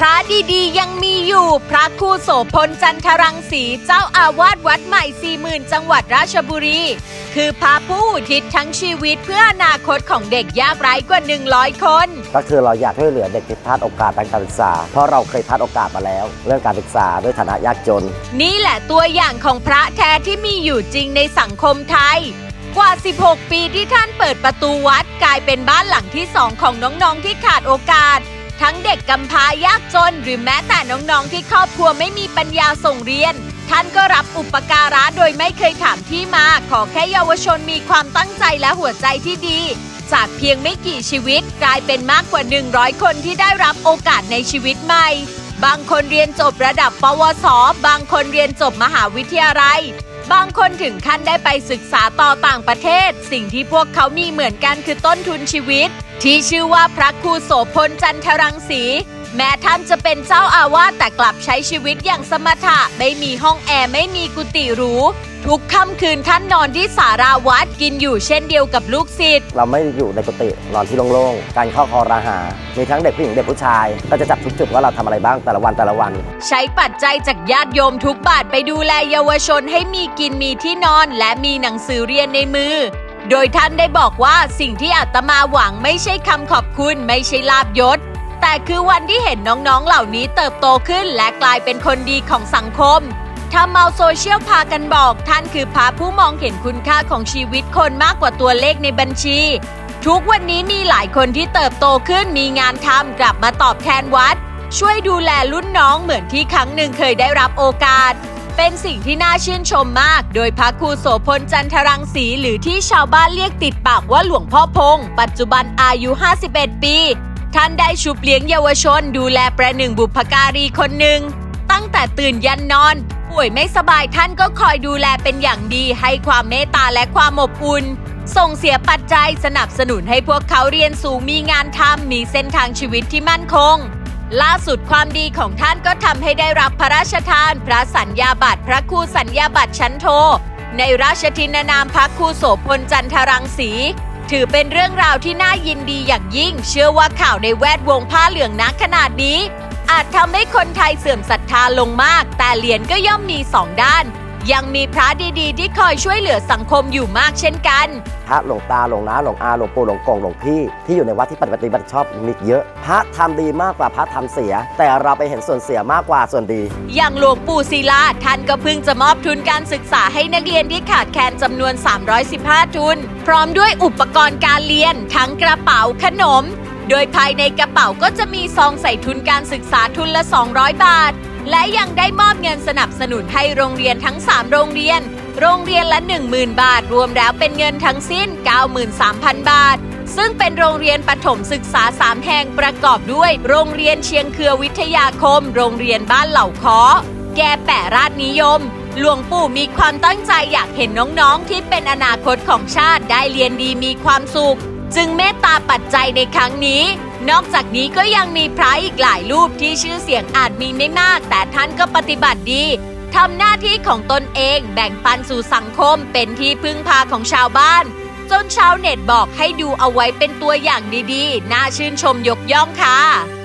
พระดีๆ ยังมีอยู่ พระครูโสพลจันทรังสีเจ้าอาวาสวัดใหม่สี่หมื่นจังหวัดราชบุรี คือพระผู้อุทิศทั้งชีวิตเพื่ออนาคตของเด็กยากไร้กว่า 100 คน ก็คือเราอยากช่วยเหลือเด็กที่พลาดโอกาสทางการศึกษา เพราะเราเคยพลาดโอกาสมาแล้ว เรื่องการศึกษาด้วยฐานะยากจน นี่แหละตัวอย่างของพระแท้ที่มีอยู่จริงในสังคมไทย กว่า 16 ปีที่ท่านเปิดประตูวัดกลายเป็นบ้านหลังที่สองของน้องๆที่ขาดโอกาส ทั้งเด็กกำพร้ายากจน หรือแม้แต่น้องๆที่ครอบครัวไม่มีปัญญาส่งเรียน ท่านก็รับอุปการะโดยไม่เคยถามที่มา ขอแค่เยาวชนมีความตั้งใจและหัวใจที่ดี จากเพียงไม่กี่ชีวิตกลายเป็นมากกว่า 100 คนที่ได้รับโอกาสในชีวิตใหม่ บางคนเรียนจบระดับปวส บางคนเรียนจบมหาวิทยาลัยบางคนถึงขั้นได้ไปศึกษาต่อต่างประเทศ สิ่งที่พวกเขามีเหมือนกันคือต้นทุนชีวิต ที่ชื่อว่าพระครูโสพลจันทรังสี แม้ท่านจะเป็นเจ้าอาวาสแต่กลับใช้ชีวิตอย่างสมถะไม่มีห้องแอร์ไม่มีกุฏิหรูทุกค่ำคืนท่านนอนที่สาราวัดกินอยู่เช่นเดียวกับลูกศิษย์เราไม่อยู่ในกุฏินอนที่โล่งๆ การเข้าคอรหา มีทั้งเด็กผู้หญิงเด็กผู้ชาย ก็จะจับทุกจุดว่าเราทำอะไรบ้างแต่ละวันแต่ละวัน ใช้ปัจจัยจากญาติโยมทุกบาทไปดูแลเยาวชนให้มีกินมีที่นอนและมีหนังสือเรียนในมือ โดยท่านได้บอกว่าสิ่งที่อาตมาหวังไม่ใช่คำขอบคุณไม่ใช่ลาบยศ แต่คือวันที่เห็นน้องๆเหล่านี้เติบโตขึ้นและกลายเป็นคนดีของสังคมทำเอาโซเชียลพากันบอก ท่านคือพระผู้มองเห็นคุณค่าของชีวิตคนมากกว่าตัวเลขในบัญชี ทุกวันนี้มีหลายคนที่เติบโตขึ้นมีงานทำกลับมาตอบแทนวัด ช่วยดูแลรุ่นน้องเหมือนที่ครั้งหนึ่งเคยได้รับโอกาส เป็นสิ่งที่น่าชื่นชมมาก โดยพระครูโสพลจันทรังสีหรือที่ชาวบ้านเรียกติดปากว่าหลวงพ่อพง ปัจจุบันอายุ 51 ปี ท่านได้ชุบเลี้ยงเยาวชน ดูแลประหนึ่งบุพการีคนหนึ่ง ตั้งแต่ตื่นยันนอน ป่วยไม่สบายท่านก็คอยดูแลเป็นอย่างดี ให้ความเมตตาและความอบอุ่นส่งเสียปัจจัยสนับสนุนให้พวกเขาเรียนสูงมีงานทำมีเส้นทางชีวิตที่มั่นคง ล่าสุดความดีของท่านก็ทำให้ได้รับพระราชทาน พระสัญญาบัตรพระครูสัญญาบัตรชั้นโท ในราชทินานามพระครูโสพลจันทรังสี ถือเป็นเรื่องราวที่น่ายินดีอย่างยิ่ง เชื่อว่าข่าวในแวดวงผ้าเหลืองนักขนาดนี้ อาจทำให้คนไทยเสื่อมศรัทธาลงมาก แต่เหรียญก็ย่อมมีสองด้าน ยังมีพระดีๆ ที่คอยช่วยเหลือสังคมอยู่มากเช่นกัน พระหลวงตาหลวงน้าหลวงอาหลวงปู่หลวงกงหลวงพี่ที่อยู่ในวัดที่ปฏิบัติชอบมีเยอะ พระทำดีมากกว่าพระทำเสีย แต่เราไปเห็นส่วนเสียมากกว่าส่วนดี อย่างหลวงปู่ศิลาท่านก็เพิ่งจะมอบทุนการศึกษาให้นักเรียนที่ขาดแคลนจำนวน 315 ทุน พร้อมด้วยอุปกรณ์การเรียน ทั้งกระเป๋าขนม โดยภายในกระเป๋าก็จะมีซองใส่ทุนการศึกษาทุนละ 200 บาท และยังได้มอบเงินสนับสนุนให้โรงเรียนทั้ง 3 โรงเรียน โรงเรียนละ 10,000 บาท รวมแล้วเป็นเงินทั้งสิ้น 93,000 บาท ซึ่งเป็นโรงเรียนประถมศึกษา 3 แห่งประกอบด้วย โรงเรียนเชียงเครือวิทยาคม โรงเรียนบ้านเหล่าคอแก่แปะราชนิยม หลวงปู่มีความตั้งใจอยากเห็นน้องๆ ที่เป็นอนาคตของชาติได้เรียนดีมีความสุข จึงเมตตาปัจจัยในครั้งนี้ นอกจากนี้ก็ยังมีพระอีกหลายรูปที่ชื่อเสียงอาจมีไม่มาก แต่ท่านก็ปฏิบัติดีทำหน้าที่ของตนเองแบ่งปันสู่สังคมเป็นที่พึ่งพาของชาวบ้าน จนชาวเน็ตบอกให้ดูเอาไว้เป็นตัวอย่างดีๆ น่าชื่นชมยกย่องค่ะ